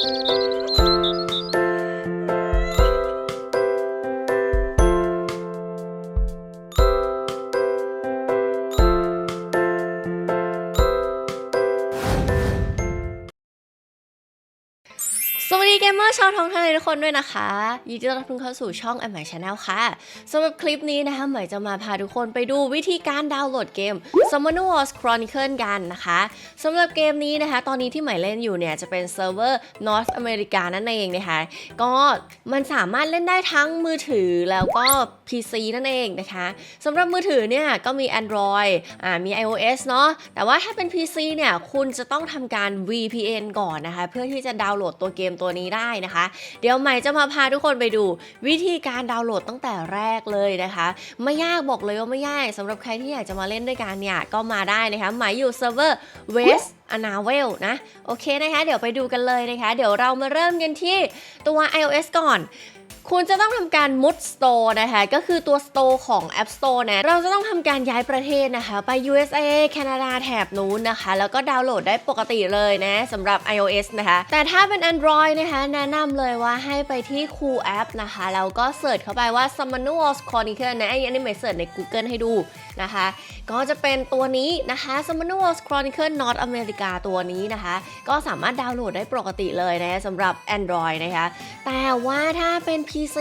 Música สวัสดีเกมเมอร์ชาวท้องทะเลทุกคนด้วยนะคะยินดีต้อนรับทุกคนเข้าสู่ช่อง a m อ c h a n n e l ค่ะสำหรับคลิปนี้นะคะหม่จะมาพาทุกคนไปดูวิธีการดาวน์โหลดเกม Summoner Wars Chronicle กันนะคะสำหรับเกมนี้นะคะ ตอนนี้ที่หม่เล่นอยู่เนี่ยจะเป็นเซิร์ฟเวอร์ North America นั่นเองนะคะ ก็มันสามารถเล่นได้ทั้งมือถือแล้วก็ PC นั่นเองนะคะสำหรับมือถือเนี่ยก็มี Android อ่ามี iOS เนาะแต่ว่าถ้าเป็น PC เนี่ยคุณจะต้องทำการ VPN ก่อนนะคะ เพื่อที่จะดาวน์โหลดตัวเกมตัวนี้ได้นะคะ เดี๋ยวใหม่จะมาพาทุกคนไปดู วิธีการดาวน์โหลดตั้งแต่แรกเลยนะคะ ไม่ยากบอกเลยว่าไม่ยากสำหรับใครที่อยากจะมาเล่นด้วยกันเนี่ยก็มาได้นะคะใหม่อยู่เซิร์ฟเวอร์ West a n a v e l นะโอเคนะคะ เดี๋ยวไปดูกันเลยนะคะ เดี๋ยวเรามาเริ่มกันที่ตัว iOS ก่อน คุณจะต้องทำการมุด Store นะคะ ก็คือตัว Store ของ App Store นะ เราจะต้องทำการย้ายประเทศนะคะ ไป USA แคนาดาแถบนู้นนะคะ แล้วก็ดาวน์โหลดได้ปกติเลยนะสำหรับ iOS นะคะ แต่ถ้าเป็น Android นะคะ แนะนำเลยว่าให้ไปที่ Cool App นะคะ แล้วก็เสิร์ชเข้าไปว่า Summoner Wars Chronicle นะ อันนี้ไม่เสิร์ชใน Google ให้ดู นะคะ ก็จะเป็นตัวนี้นะคะ Summoner Wars Chronicle North America ตัวนี้นะคะ ก็สามารถดาวน์โหลดได้ปกติเลยนะสำหรับ Android นะคะ แต่ว่าถ้าเป็น PC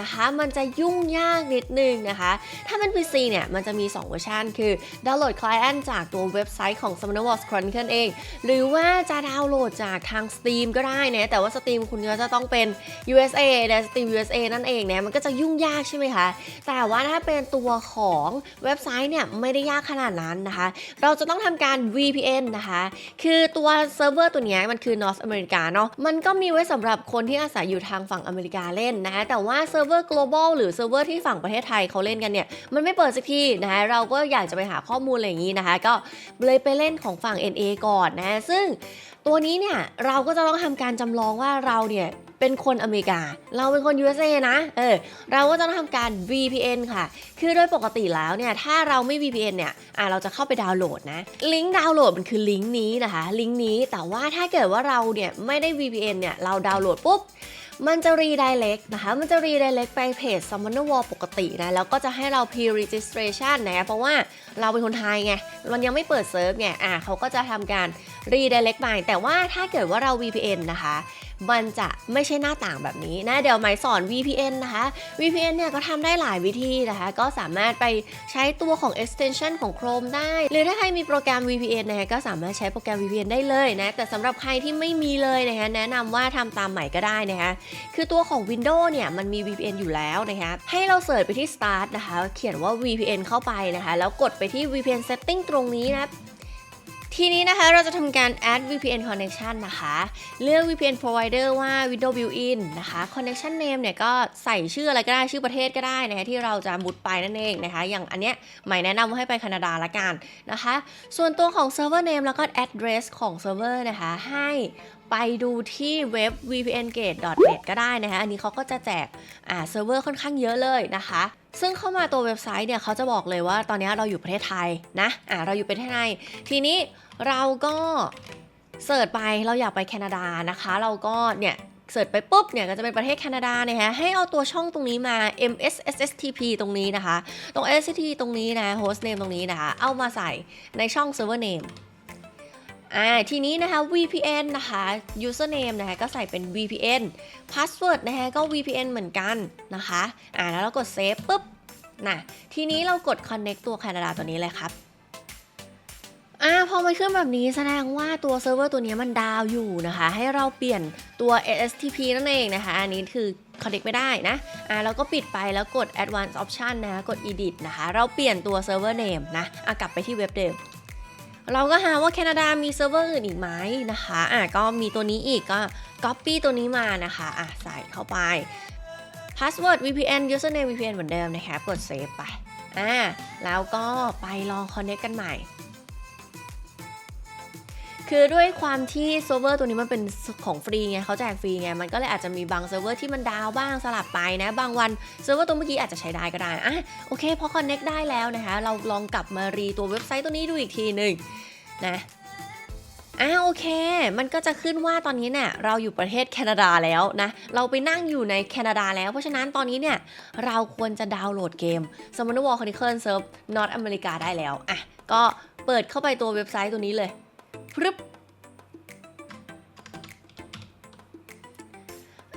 นะคะ มันจะยุ่งยากนิดนึงนะคะ ถ้าเป็น PC เนี่ย มันจะมี 2 เวอร์ชันคือดาวน์โหลด Client จากตัวเว็บไซต์ของ Summoner Wars Chronicle เอง หรือว่าจะดาวน์โหลดจากทาง Steam ก็ได้นะ แต่ว่า Steam คุณก็จะต้องเป็น USA นะ Steam USA นั่นเองนะ มันก็จะยุ่งยากใช่ไหมคะ แต่ว่าถ้าเป็นตัวของเว็บไซต์เนี่ยไม่ได้ยากขนาดนั้นนะคะ เราจะต้องทำการ VPN นะคะ คือตัวเซิร์ฟเวอร์ตัวนี้มันคือ North America เนาะ มันก็มีไว้สำหรับคนที่อาศัยอยู่ทางฝั่งอเมริกาเล่นนะคะ แต่ว่าเซิร์ฟเวอร์ global หรือเซิร์ฟเวอร์ที่ฝั่งประเทศไทยเขาเล่นกันเนี่ย มันไม่เปิดสักทีนะคะ เราก็อยากจะไปหาข้อมูลอะไรอย่างนี้นะคะ ก็เลยไปเล่นของฝั่ง NA ก่อนนะ ซึ่งตัวนี้เนี่ยเราก็จะต้องทำการจำลองว่าเราเนี่ย เป็นคนอเมริกา เราเป็นคน USA นะ เออ เราก็จะต้องทำการ VPN ค่ะ คือโดยปกติแล้วเนี่ย ถ้าเราไม่ VPN เนี่ย อะเราจะเข้าไปดาวน์โหลดนะ ลิงก์ดาวน์โหลดมันคือลิงก์นี้นะคะ ลิงก์นี้ แต่ว่าถ้าเกิดว่าเราเนี่ยไม่ได้ VPN เนี่ย เราดาวน์โหลดปุ๊บมันจะ redirect นะคะ มันจะ redirect ไปเพจ Summoner War ปกตินะ แล้วก็จะให้เรา pre-registration นะ เพราะว่าเราเป็นคนไทยไง มันยังไม่เปิดเซิร์ฟไง อะเขาก็จะทำการ redirect ไปแต่ว่าถ้าเกิดว่าเรา VPN นะคะ มันจะไม่ใช่หน้าต่างแบบนี้นะ เดี๋ยวหมายสอน VPN นะคะ VPN เนี่ยก็ทำได้หลายวิธีนะคะ ก็สามารถไปใช้ตัวของ extension ของ Chrome ได้ หรือถ้าใครมีโปรแกรม VPN นะคะก็สามารถใช้โปรแกรม VPN ได้เลยนะ แต่สำหรับใครที่ไม่มีเลยนะคะแนะนำว่าทำตามใหม่ก็ได้นะคะคือตัวของ Windows เนี่ยมันมี VPN อยู่แล้วนะคะให้เราเสิร์ชไปที่ Start นะคะ เขียนว่า VPN เข้าไปนะคะ แล้วกดไปที่ VPN setting ตรงนี้นะ ทีนี้นะคะเราจะทำการ add VPN connection นะคะ เลือก VPN provider ว่า Windows built-in นะคะ connection name เนี่ยก็ใส่ชื่ออะไรก็ได้ชื่อประเทศก็ได้นะคะที่เราจะมุดไปนั่นเองนะคะ อย่างอันเนี้ยใหม่แนะนำว่าให้ไปแคนาดาละกันนะคะ ส่วนตัวของ server name แล้วก็ address ของ server นะคะให้ไปดูที่เว็บ vpngate.net ก็ได้นะคะ อันนี้เขาก็จะแจกอ่าเซิร์ฟเวอร์ค่อนข้างเยอะเลยนะคะ ซึ่งเข้ามาตัวเว็บไซต์เนี่ยเขาจะบอกเลยว่าตอนนี้เราอยู่ประเทศไทยนะอ่าเราอยู่ประเทศไทย ทีนี้ เราก็เสิร์ชไปเราอยากไปแคนาดานะคะ เราก็เนี่ยเสิร์ชไปปุ๊บเนี่ยก็จะเป็นประเทศแคนาดาเนี่ยฮะให้เอาตัวช่องตรงนี้มา mssstp ตรงนี้นะคะ ตรง SSTP ตรงนี้นะ host name ตรงนี้นะคะ เอามาใส่ในช่อง server name อ่าทีนี้นะคะ VPN นะคะ username นะคะก็ใส่เป็น VPN password นะคะก็ VPN เหมือนกันนะคะอ่าแล้วเรากด save ปุ๊บนะทีนี้เรากด connect ตัวแคนาดาตัวนี้เลยครับ อ่าพอมันขึ้นแบบนี้แสดงว่าตัวเซิร์ฟเวอร์ตัวนี้มันดาวอยู่นะคะ ให้เราเปลี่ยนตัว S T P นั่นเองนะคะ อันนี้คือ connect ไม่ได้นะ อ่าแล้วก็ปิดไปแล้วกด advanced option นะคะกด edit นะคะ เราเปลี่ยนตัว server name นะอะกลับไปที่เว็บเดิมเราก็หาว่าแคนาดามีเซิร์ฟเวอร์อื่นอีกไหมนะคะ อะก็มีตัวนี้อีกก็ copy ตัวนี้มานะคะ อะใส่เข้าไป password VPN username VPN เหมือนเดิมนะคะ กด save ไป อ่า แล้วก็ไปลอง connect กันใหม่ คือด้วยความที่เซิร์ฟเวอร์ตัวนี้มันเป็นของฟรีไงเขาแจกฟรีไง มันก็เลยอาจจะมีบางเซิร์ฟเวอร์ที่มันดาวบ้างสลับไปนะ บางวันเซิร์ฟเวอร์ตัวเมื่อกี้อาจจะใช้ได้ก็ได้อะโอเคพอ connect ได้แล้วนะคะ เราลองกลับมารีตัวเว็บไซต์ตัวนี้ดูอีกทีหนึ่งนะอ่าโอเค มันก็จะขึ้นว่าตอนนี้เนี่ยเราอยู่ประเทศแคนาดาแล้วนะ เราไปนั่งอยู่ในแคนาดาแล้ว เพราะฉะนั้นตอนนี้เนี่ยเราควรจะดาวน์โหลดเกม Summoner War Chronicle Serve North America ได้แล้ว อะ ก็เปิดเข้าไปตัวเว็บไซต์ตัวนี้เลย พรึบ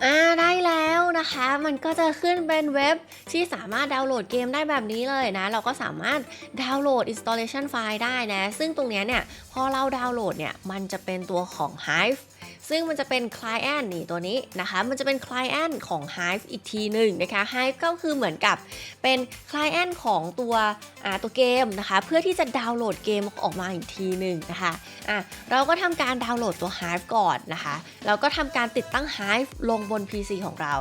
อ่าได้แล้วนะคะ มันก็จะขึ้นเป็นเว็บที่สามารถดาวน์โหลดเกมได้แบบนี้เลยนะ เราก็สามารถดาวน์โหลด installation file ได้นะ ซึ่งตรงนี้เนี่ย พอเราดาวน์โหลดเนี่ย มันจะเป็นตัวของ Hive ซึ่งมันจะเป็น client นี่ตัวนี้นะคะ มันจะเป็น client ของ Hive อีกทีหนึ่งนะคะ Hive ก็คือเหมือนกับเป็น client ของตัวตัวเกมนะคะ เพื่อที่จะดาวน์โหลดเกมออกมาอีกทีหนึ่งนะคะอะเราก็ทำการดาวน์โหลดตัว Hive ก่อนนะคะ แล้วก็ทำการติดตั้ง Hive ลงบน PC ของเรา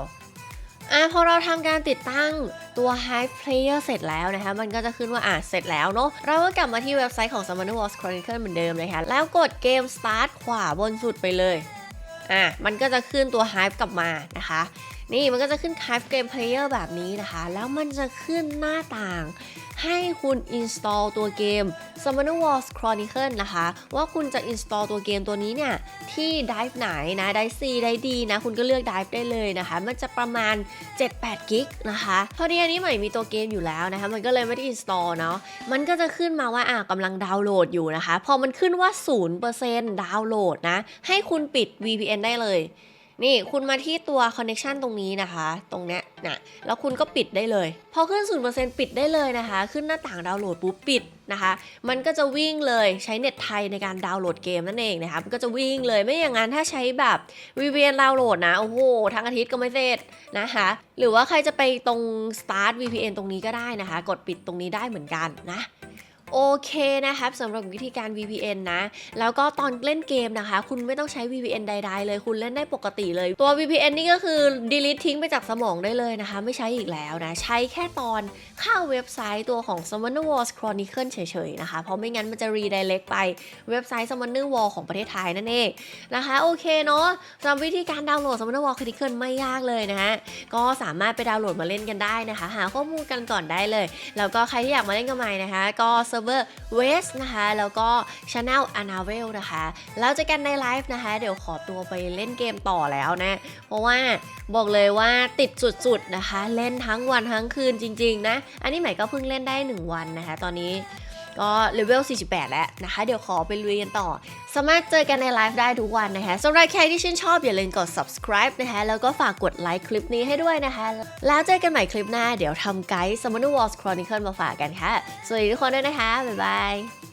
อะพอเราทำการติดตั้งตัว Hive Player เสร็จแล้วนะคะ มันก็จะขึ้นว่าอะเสร็จแล้วเนาะเราก็กลับมาที่เว็บไซต์ของ Summoner Wars Chronicle เหมือนเดิมเลยค่ะแล้วกดเกม Start ขวาบนสุดไปเลยอะมันก็จะขึ้นตัว Hive กลับมานะคะ นี่มันก็จะขึ้น Hive Game Player แบบนี้นะคะ แล้วมันจะขึ้นหน้าต่าง ให้คุณ install ตัวเกม Summoner Wars Chronicle นะคะ ว่าคุณจะ install ตัวเกมตัวนี้เนี่ยที่ Drive ไหนนะ Drive C Drive D นะ คุณก็เลือก Drive ได้เลยนะคะ มันจะประมาณ 7-8 กิกนะคะพอดีอันนี้ใหม่มีตัวเกมอยู่แล้วนะคะ มันก็เลยไม่ได้ install เนาะมันก็จะขึ้นมาว่าอะกำลังดาวน์โหลดอยู่นะคะ พอมันขึ้นว่า 0%ดาวน์โหลดนะ ให้คุณปิด VPN ได้เลย นี่คุณมาที่ตัว connection ตรงนี้นะคะ ตรงเนี้ยนะแล้วคุณก็ปิดได้เลย พอขึ้น 0%ปิดได้เลยนะคะ ขึ้นหน้าต่างดาวน์โหลดปุ๊บปิดนะคะ มันก็จะวิ่งเลยใช้เน็ตไทยในการดาวน์โหลดเกมนั่นเองนะคะ มันก็จะวิ่งเลยไม่อย่างนั้นถ้าใช้แบบ VPN ดาวน์โหลดนะ โอ้โหทั้งอาทิตย์ก็ไม่เสร็จนะคะ หรือว่าใครจะไปตรง start VPN ตรงนี้ก็ได้นะคะ กดปิดตรงนี้ได้เหมือนกันนะ โอเคนะครับสำหรับวิธีการ VPN นะ แล้วก็ตอนเล่นเกมนะคะ คุณไม่ต้องใช้ VPN ใด ๆ เลยคุณเล่นได้ปกติเลย ตัว VPN นี่ก็คือ delete ทิ้งไปจากสมองได้เลยนะคะ ไม่ใช้อีกแล้วนะ ใช้แค่ตอนเข้าเว็บไซต์ตัวของ Summoner Wars Chronicle เฉยๆนะคะ เพราะไม่งั้นมันจะ redirect ไปเว็บไซต์ Summoner War ของประเทศไทยนั่นเองนะคะโอเคเนาะสำหรับวิธีการดาวน์โหลด Summoner War Chronicle ไม่ยากเลยนะฮะก็สามารถไปดาวน์โหลดมาเล่นกันได้นะคะ หาข้อมูลกันก่อนได้เลย แล้วก็ใครที่อยากมาเล่นกับใหม่นะคะ ก็เซิร์ฟเวอร์ West นะคะ แล้วก็ Channel a n a v e l นะคะ แล้วเจอกันในไลฟ์นะคะ เดี๋ยวขอตัวไปเล่นเกมต่อแล้วนะ เพราะว่าบอกเลยว่าติดสุดๆนะคะ เล่นทั้งวันทั้งคืนจริงๆนะ อันนี้ใหม่ก็เพิ่งเล่นได้ 1 วันนะคะ ตอนนี้ ก็เลเวล 48 แล้วนะคะ เดี๋ยวขอไปลุยกันต่อ สามารถเจอกันในไลฟ์ได้ทุกวันนะคะสำหรับใครที่ชื่นชอบอย่าลืมกด subscribe นะคะ แล้วก็ฝากกดไลค์คลิปนี้ให้ด้วยนะคะ แล้วเจอกันใหม่คลิปหน้า เดี๋ยวทำไกด์ Summoner Wars Chronicle มาฝากกันค่ะ สวัสดีทุกคนด้วยนะคะ บ๊ายบาย